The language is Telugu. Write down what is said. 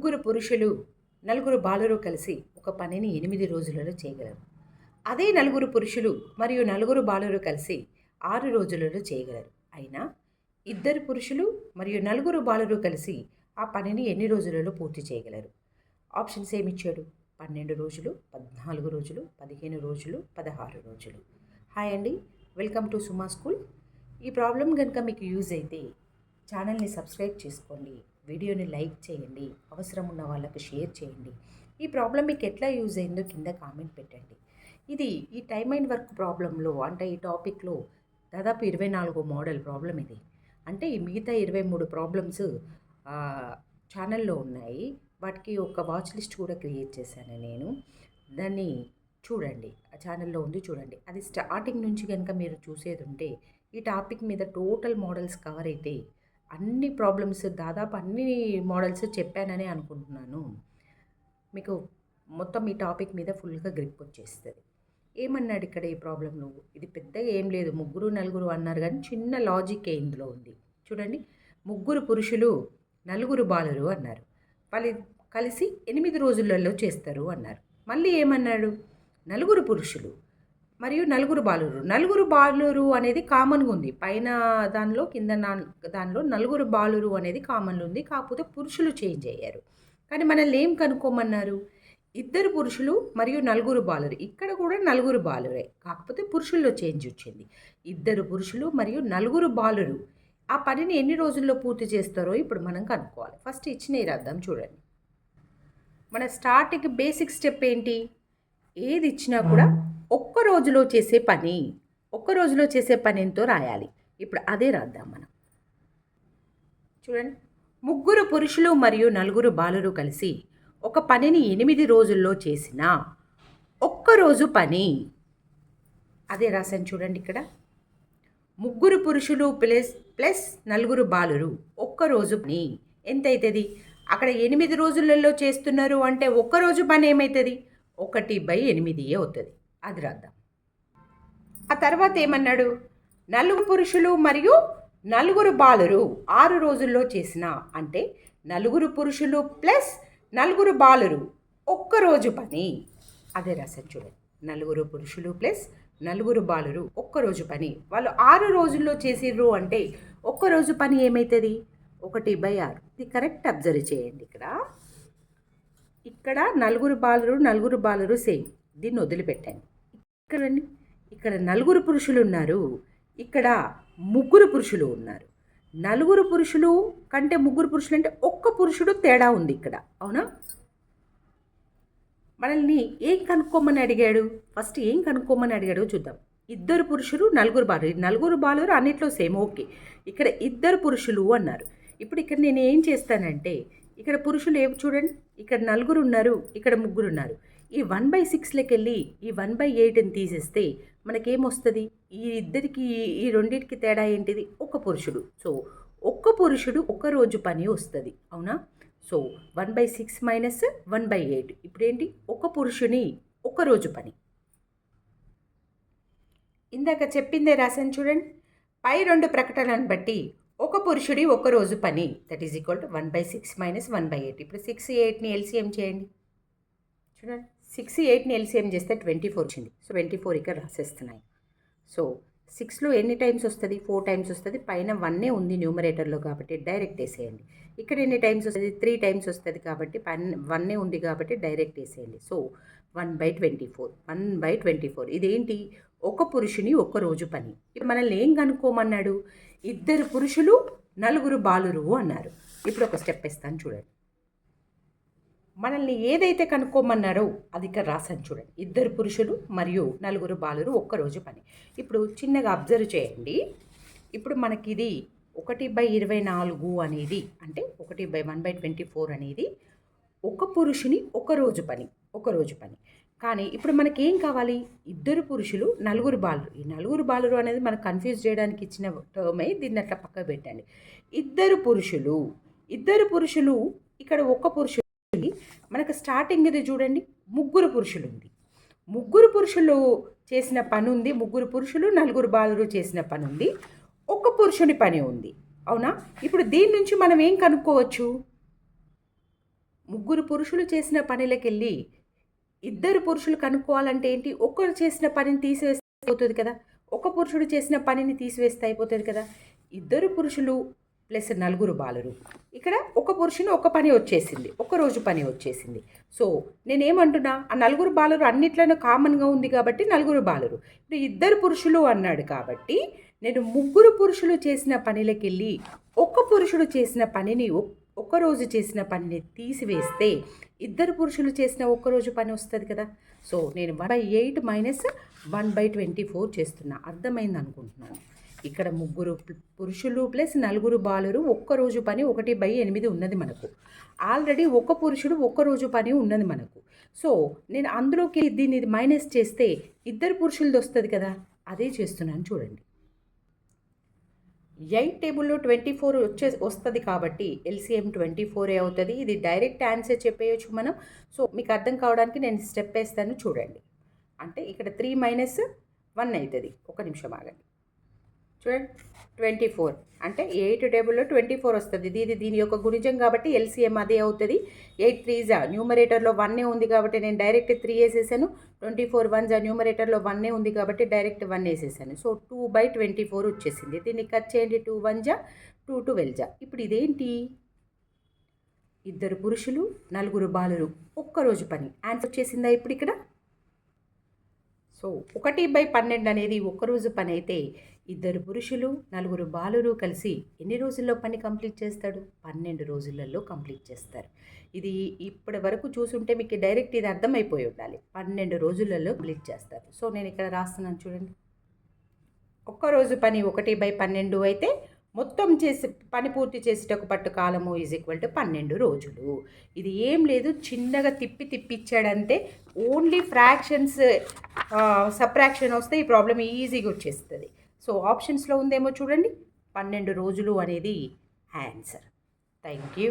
ముగ్గురు పురుషులు నలుగురు బాలురు కలిసి ఒక పనిని ఎనిమిది రోజులలో చేయగలరు. అదే నలుగురు పురుషులు మరియు నలుగురు బాలురు కలిసి ఆరు రోజులలో చేయగలరు. అయినా ఇద్దరు పురుషులు మరియు నలుగురు బాలురు కలిసి ఆ పనిని ఎన్ని రోజులలో పూర్తి చేయగలరు? ఆప్షన్స్ ఏమి ఇచ్చాడు? పన్నెండు రోజులు పద్నాలుగు రోజులు పదిహేను రోజులు పదహారు రోజులు. హాయ్ అండి వెల్కమ్ టు సుమా స్కూల్. ఈ ప్రాబ్లం కనుక మీకు యూజ్ అయితే ఛానల్ని సబ్స్క్రైబ్ చేసుకోండి వీడియోని లైక్ చేయండి అవసరం ఉన్న వాళ్ళకి షేర్ చేయండి. ఈ ప్రాబ్లం మీకు ఎట్లా యూజ్ అయిందో కింద కామెంట్ పెట్టండి. ఇది ఈ టైమ్ అండ్ వర్క్ ప్రాబ్లంలో అంటే ఈ టాపిక్లో దాదాపు ఇరవై నాలుగో మోడల్ ప్రాబ్లం ఇది. అంటే ఈ మిగతా ఇరవై మూడు ప్రాబ్లమ్స్ ఛానల్లో ఉన్నాయి. వాటికి ఒక వాచ్ లిస్ట్ కూడా క్రియేట్ చేశాను నేను. దాన్ని చూడండి. ఆ ఛానల్లో ఉంది చూడండి. అది స్టార్టింగ్ నుంచి కనుక మీరు చూసేది ఉంటే ఈ టాపిక్ మీద టోటల్ మోడల్స్ కవర్ అయితే అన్ని ప్రాబ్లమ్స్ దాదాపు అన్ని మోడల్స్ చెప్పానని అనుకుంటున్నాను. మీకు మొత్తం ఈ టాపిక్ మీద ఫుల్గా గ్రిప్ వచ్చేస్తుంది. ఏమన్నాడు ఇక్కడ ఈ ప్రాబ్లంలో ఇది పెద్దగా ఏం లేదు. ముగ్గురు నలుగురు అన్నారు కానీ చిన్న లాజిక్ ఇందులో ఉంది. చూడండి. ముగ్గురు పురుషులు నలుగురు బాలురు అన్నారు. వాళ్ళు కలిసి ఎనిమిది రోజులలో చేస్తారు అన్నారు. మళ్ళీ ఏమన్నాడు? నలుగురు పురుషులు. మరియు నలుగురు బాలురు. నలుగురు బాలురు అనేది కామన్గా ఉంది. పైన దానిలో కింద దానిలో నలుగురు బాలురు అనేది కామన్లో ఉంది. కాకపోతే పురుషులు చేంజ్ అయ్యారు. కానీ మనల్ని ఏం కనుక్కోమన్నారు? ఇద్దరు పురుషులు మరియు నలుగురు బాలురు. ఇక్కడ కూడా నలుగురు బాలురే. కాకపోతే పురుషుల్లో చేంజ్ వచ్చింది. ఇద్దరు పురుషులు మరియు నలుగురు బాలురు. ఆ పనిని ఎన్ని రోజుల్లో పూర్తి చేస్తారో ఇప్పుడు మనం కనుక్కోవాలి. ఫస్ట్ ఇచ్చిన అర్థం చూడండి. మన స్టార్టింగ్ బేసిక్ స్టెప్ ఏంటి? ఏది ఇచ్చినా కూడా ఒక్క రోజులో చేసే పని ఒక్క రోజులో చేసే పని ఎంతో రాయాలి. ఇప్పుడు అదే రాద్దాం మనం. చూడండి. ముగ్గురు పురుషులు మరియు నలుగురు బాలురు కలిసి ఒక పనిని ఎనిమిది రోజుల్లో చేసిన ఒక్కరోజు పని. అదే రాశాను చూడండి ఇక్కడ. ముగ్గురు పురుషులు ప్లస్ ప్లస్ నలుగురు బాలురు ఒక్కరోజు పని. ఎంత అవుతుంది అక్కడ ఎనిమిది రోజులలో చేస్తున్నారు అంటే ఒక్కరోజు పని ఏమవుతుంది ఒకటి బై ఎనిమిదియే అవుతుంది? అది రాద్దాం. ఆ తర్వాత ఏమన్నాడు? నలుగురు పురుషులు మరియు నలుగురు బాలురు ఆరు రోజుల్లో చేసిన అంటే నలుగురు పురుషులు ప్లస్ నలుగురు బాలురు ఒక్కరోజు పని. అదే రాశాను చూడండి. నలుగురు పురుషులు ప్లస్ నలుగురు బాలురు ఒక్కరోజు పని. వాళ్ళు ఆరు రోజుల్లో చేసిర్రు అంటే ఒక్కరోజు పని ఏమవుతుంది ఒకటి బై ఆరు. ఇది కరెక్ట్ అబ్జర్వ్ చేయండి ఇక్కడ. ఇక్కడ నలుగురు బాలురు నలుగురు బాలురు సేమ్. దీన్ని వదిలిపెట్టండి. ఇక్కడ ఇక్కడ నలుగురు పురుషులు ఉన్నారు. ఇక్కడ ముగ్గురు పురుషులు ఉన్నారు. నలుగురు పురుషులు కంటే ముగ్గురు పురుషులు అంటే ఒక్క పురుషుడు తేడా ఉంది ఇక్కడ. అవునా? మనల్ని ఏం కనుక్కోమని అడిగాడు? ఫస్ట్ ఏం కనుక్కోమని అడిగాడో చూద్దాం. ఇద్దరు పురుషులు నలుగురు బాలు నలుగురు బాలురు అన్నిట్లో సేమ్. ఓకే. ఇక్కడ ఇద్దరు పురుషులు అన్నారు. ఇప్పుడు ఇక్కడ నేను ఏం చేస్తానంటే ఇక్కడ పురుషులు ఏమి చూడండి. ఇక్కడ నలుగురు ఉన్నారు ఇక్కడ ముగ్గురు ఉన్నారు. ఈ వన్ బై సిక్స్లోకి వెళ్ళి ఈ వన్ బై ఎయిట్ని తీసేస్తే మనకేమొస్తుంది? ఈ ఇద్దరికి ఈ రెండింటికి తేడా ఏంటిది? ఒక పురుషుడు. సో ఒక్క పురుషుడు ఒక రోజు పని వస్తుంది. అవునా? So one by six minus one by eight. ఇప్పుడేంటి? ఒక పురుషుని ఒక రోజు పని. ఇందాక చెప్పిందే రాశాను చూడండి. పై రెండు ప్రకటనలను బట్టి ఒక పురుషుడి ఒక రోజు పని. That is equal to one by six minus one by eight ఇప్పుడు సిక్స్ ఎయిట్ని ఎల్సిఎం చేయండి. చూడండి. సిక్స్ ఎయిట్ని ఎల్సిఎం చేస్తే ట్వంటీ ఫోర్ వచ్చింది. సో ట్వంటీ ఫోర్ ఇక్కడ రాసేస్తున్నాయి. సో సిక్స్లో ఎన్ని టైమ్స్ వస్తుంది? ఫోర్ టైమ్స్ వస్తుంది. పైన వన్నే ఉంది న్యూమరేటర్లో కాబట్టి డైరెక్ట్ వేసేయండి. ఇక్కడ ఎన్ని టైమ్స్ వస్తుంది? త్రీ టైమ్స్ వస్తుంది కాబట్టి పైన వన్నే ఉంది కాబట్టి డైరెక్ట్ వేసేయండి. So one by twenty four one by twenty four ఇదేంటి? ఒక పురుషుని ఒక రోజు పని. ఇప్పుడు మనల్ని ఏం కనుక్కోమన్నాడు? ఇద్దరు పురుషులు నలుగురు బాలురు అన్నారు. ఇప్పుడు ఒక స్టెప్ ఇస్తాను చూడండి. మనల్ని ఏదైతే కనుక్కోమన్నారో అది ఇక్కడ రాసాను చూడండి. ఇద్దరు పురుషులు మరియు నలుగురు బాలురు ఒక్కరోజు పని. ఇప్పుడు చిన్నగా అబ్జర్వ్ చేయండి. ఇప్పుడు మనకి ఇది ఒకటి బై ఇరవై నాలుగు అనేది అంటే ఒకటి by one by twenty four అనేది ఒక పురుషుని ఒక రోజు పని ఒక రోజు పని. కానీ ఇప్పుడు మనకి ఏం కావాలి? ఇద్దరు పురుషులు నలుగురు బాలురు. ఈ నలుగురు బాలురు అనేది మనకు కన్ఫ్యూజ్ చేయడానికి ఇచ్చిన టర్మే దీన్ని అట్లా పక్క పెట్టండి. ఇద్దరు పురుషులు ఇద్దరు పురుషులు ఇక్కడ ఒక పురుషుడు మనకు స్టార్టింగ్ ఇది చూడండి? ముగ్గురు పురుషులు ఉంది ముగ్గురు పురుషులు చేసిన పని ఉంది ముగ్గురు పురుషులు నలుగురు బాలురు చేసిన పని ఉంది ఒక పురుషుని పని ఉంది. అవునా? ఇప్పుడు దీని నుంచి మనం ఏం కనుక్కోవచ్చు? ముగ్గురు పురుషులు చేసిన పనిలకెళ్ళి ఇద్దరు పురుషులు కనుక్కోవాలంటే ఏంటి? ఒక్కరు చేసిన పనిని తీసివేస్తే అయిపోతుంది కదా. ఒక పురుషుడు చేసిన పనిని తీసివేస్తే అయిపోతుంది కదా. ఇద్దరు పురుషులు ప్లస్ నలుగురు బాలురు. ఇక్కడ ఒక పురుషుని ఒక పని వచ్చేసింది ఒక రోజు పని వచ్చేసింది. సో నేనేమంటున్నా ఆ నలుగురు బాలురు అన్నిట్లోనూ కామన్గా ఉంది కాబట్టి నలుగురు బాలురు. ఇప్పుడు ఇద్దరు పురుషులు అన్నాడు కాబట్టి నేను ముగ్గురు పురుషులు చేసిన పనిలకెళ్ళి ఒక పురుషుడు చేసిన పనిని ఒక్కరోజు చేసిన పనిని తీసివేస్తే ఇద్దరు పురుషులు చేసిన ఒక్క రోజు పని వస్తుంది కదా. సో నేను one by eight minus one by twenty four చేస్తున్నా. అర్థమైంది అనుకుంటున్నాను ఇక్కడ ముగ్గురు పురుషులు ప్లస్ నలుగురు బాలురు ఒక్కరోజు పని ఒకటి బై ఎనిమిది ఉన్నది మనకు. ఆల్రెడీ ఒక పురుషుడు ఒక్క రోజు పని ఉన్నది మనకు. సో నేను అందులోకి దీన్ని మైనస్ చేస్తే ఇద్దరు పురుషులది వస్తుంది కదా అదే చేస్తున్నాను చూడండి. ఎయిట్ టేబుల్లో ట్వంటీ ఫోర్ వచ్చే వస్తుంది కాబట్టి ఎల్సిఎం ట్వంటీ ఫోరే అవుతుంది. ఇది డైరెక్ట్ ఆన్సర్ చెప్పేయచ్చు మనం. సో మీకు అర్థం కావడానికి నేను స్టెప్ వేస్తాను చూడండి. అంటే ఇక్కడ త్రీ మైనస్ వన్ అవుతుంది. ఒక నిమిషం ఆగండి. చూడండి ట్వంటీ ఫోర్ అంటే ఎయిట్ టేబుల్లో ట్వంటీ ఫోర్ వస్తుంది. ఇది దీని యొక్క గుణిజం కాబట్టి ఎల్సిఎం అదే అవుతుంది. ఎయిట్ త్రీజా న్యూమరేటర్లో వన్నే ఉంది కాబట్టి నేను డైరెక్ట్ త్రీ వేసేసాను. ట్వంటీ ఫోర్ వన్జా న్యూమరేటర్లో వన్నే ఉంది కాబట్టి డైరెక్ట్ వన్ వేసేసాను. So two by twenty four వచ్చేసింది. దీన్ని కట్ చేయండి. టూ వన్ జా టూ ట్వెల్వ్ ఇప్పుడు ఇదేంటి? ఇద్దరు పురుషులు నలుగురు బాలురు ఒక్కరోజు పని. ఆన్సర్ వచ్చేసిందా ఇప్పుడు ఇక్కడ? సో ఒకటి బై పన్నెండు అనేది ఒక్కరోజు పని అయితే ఇద్దరు పురుషులు నలుగురు బాలురు కలిసి ఎన్ని రోజుల్లో పని కంప్లీట్ చేస్తాడు? పన్నెండు రోజులలో కంప్లీట్ చేస్తారు. ఇది ఇప్పటి వరకు చూసుంటే మీకు డైరెక్ట్ ఇది అర్థమైపోయి ఉండాలి. పన్నెండు రోజులలో కంప్లీట్ చేస్తారు. సో నేను ఇక్కడ రాస్తున్నాను చూడండి. ఒక్కరోజు పని ఒకటి బై పన్నెండు అయితే మొత్తం చేసి పని పూర్తి చేసేటకు పట్టు కాలము ఈజ్ ఈక్వల్ టు పన్నెండు రోజులు. ఇది ఏం లేదు చిన్నగా తిప్పి తిప్పిచ్చాడంతే. ఓన్లీ ఫ్రాక్షన్స్ సప్రాక్షన్ వస్తే ఈ ప్రాబ్లం ఈజీగా వచ్చేస్తుంది. సో ఆప్షన్స్లో ఉందేమో చూడండి. పన్నెండు రోజులు అనేది ఆన్సర్ థ్యాంక్ యూ